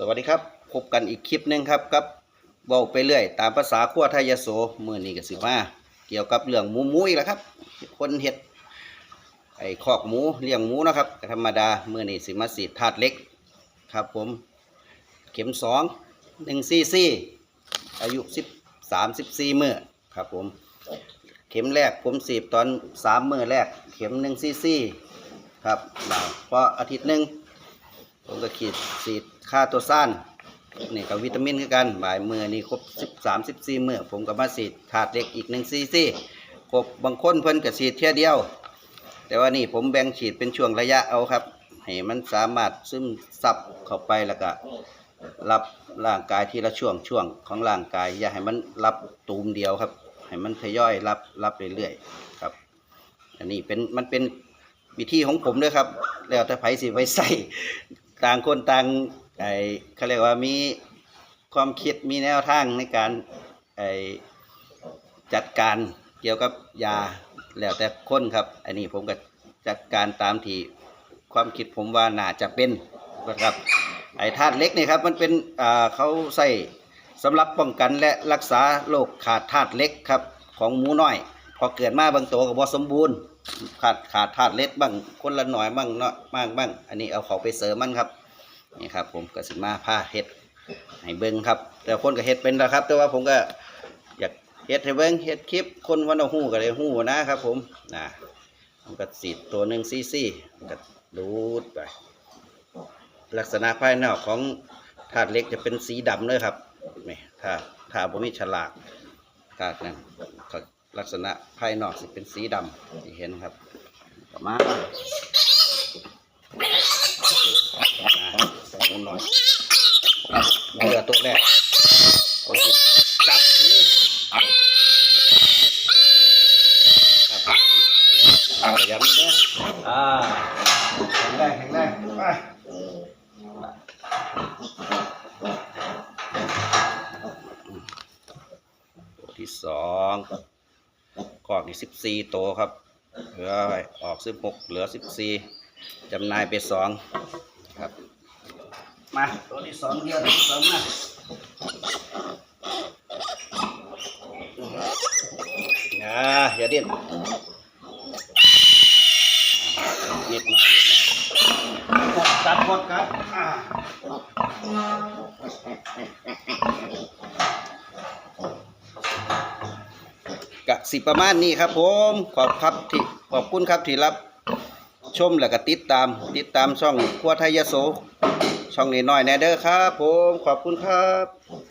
สวัสดีครับ พบกันอีกคลิปหนึ่งครับกับเบาไปเรื่อย ตามภาษาขั้วไทยโสมื่อนี้ก็สิมาเกี่ยวกับเรื่องหมูหมูอีกแล้วครับ คนเห็ดไอ้คอกหมูเลี้ยงหมูนะครับธรรมดามื่อนี้สิมาสีถาดเล็กครับ ผมเข็มสองหนึ่งซีซีอายุสิบสามสิบสี่มื่อครับผมเข็มแรกผมสีบตอนสามมือแรก เข็มหนึ่งซีซีครับพออาทิตย์หนึ่ง ผมก็ขีดสีดค่าตัวสั้นนี่กับวิตามินคือกันบ่ายมือนี่ครบสิบสามสิบสี่มือผมก็มาสีดถาดเล็กอีกหนึ่งซีซีครบบางคนเพิ่นก็สีดเท่ยเดียว แต่ว่านี่ผมแบ่งฉีดเป็นช่วงระยะเอาครับให้มันสามารถซึมซับเข้าไปแล้วก็รับร่างกายทีละช่วงช่วงของร่างกาย อย่าให้มันรับตูมเดียวครับ ให้มันทยอยรับรับเรื่อยๆครับ อันนี้เป็นมันเป็นวิธีของผมด้วยครับ แล้วแต่ไผสิไว้ใส่ ต่างคนต่างไอ้เขาเรียกว่ามีความคิดมีแนวทางในการไอ้จัดการเกี่ยวกับยาแล้วแต่คนครับ อันนี้ผมก็จัดการตามที่ความคิดผมว่าน่าจะเป็นนะครับ ไอ้ธาตุเล็กนี่ครับมันเป็นอ่าเขาใส่สำหรับป้องกันและรักษาโรคขาดธาตุเล็กครับของหมูน้อย พอเกิดมาบางตัวก็บ่สมบูรณ์ ขาดขาดธาตุเล็กบ้างคนละหน่อยบ้างเนาะบ้างบ้าง อันนี้เอาเขาไปเสริมมันครับนี่ครับ ผมก็สิมาผ้าเฮ็ดให้เบิ้งครับ แต่คนก็เฮ็ดเป็นแล้วครับ แต่ว่าผมก็อยากเฮ็ดให้เบิ้งเฮ็ดคลิป คนวันเอาหู้ก็เลยหู้นะครับ ผมนะผมก็สีตัวหนึ่งซีซีก็ดูดไปลักษณะภายนอกของถาดเล็กจะเป็นสีดำเลยครับนี่ถ้าถ้าผมมีฉลากถาดนั้นก็ ลักษณะภายนอกสิเป็นสีดำที่เห็นครับประมาณส่หมูหน่อยเรือตัวแรกผมสิจับนี่ครับขยับนิดนะอ่าแข็งแรงแข็งแรงไปที่สอง กอกนี่สิบสี่ตัวครับเหลือออกสิบหกเหลือสิบสี่จำนายไปสองครับ มาตัวที่สองเดียวตัวที่สองมาอ่าอย่าดิ้นนิดหน่อยนิดหน่อยกดตัดกดครับอ่า กะ สิประมาณนี้ครับผมขอบครับที่ขอบคุณครับที่รับชมและก็ติดตาม ติดตามช่องครัวไทยยโสช่องนี้น้อยแน่เด้อครับ ผมขอบคุณครับ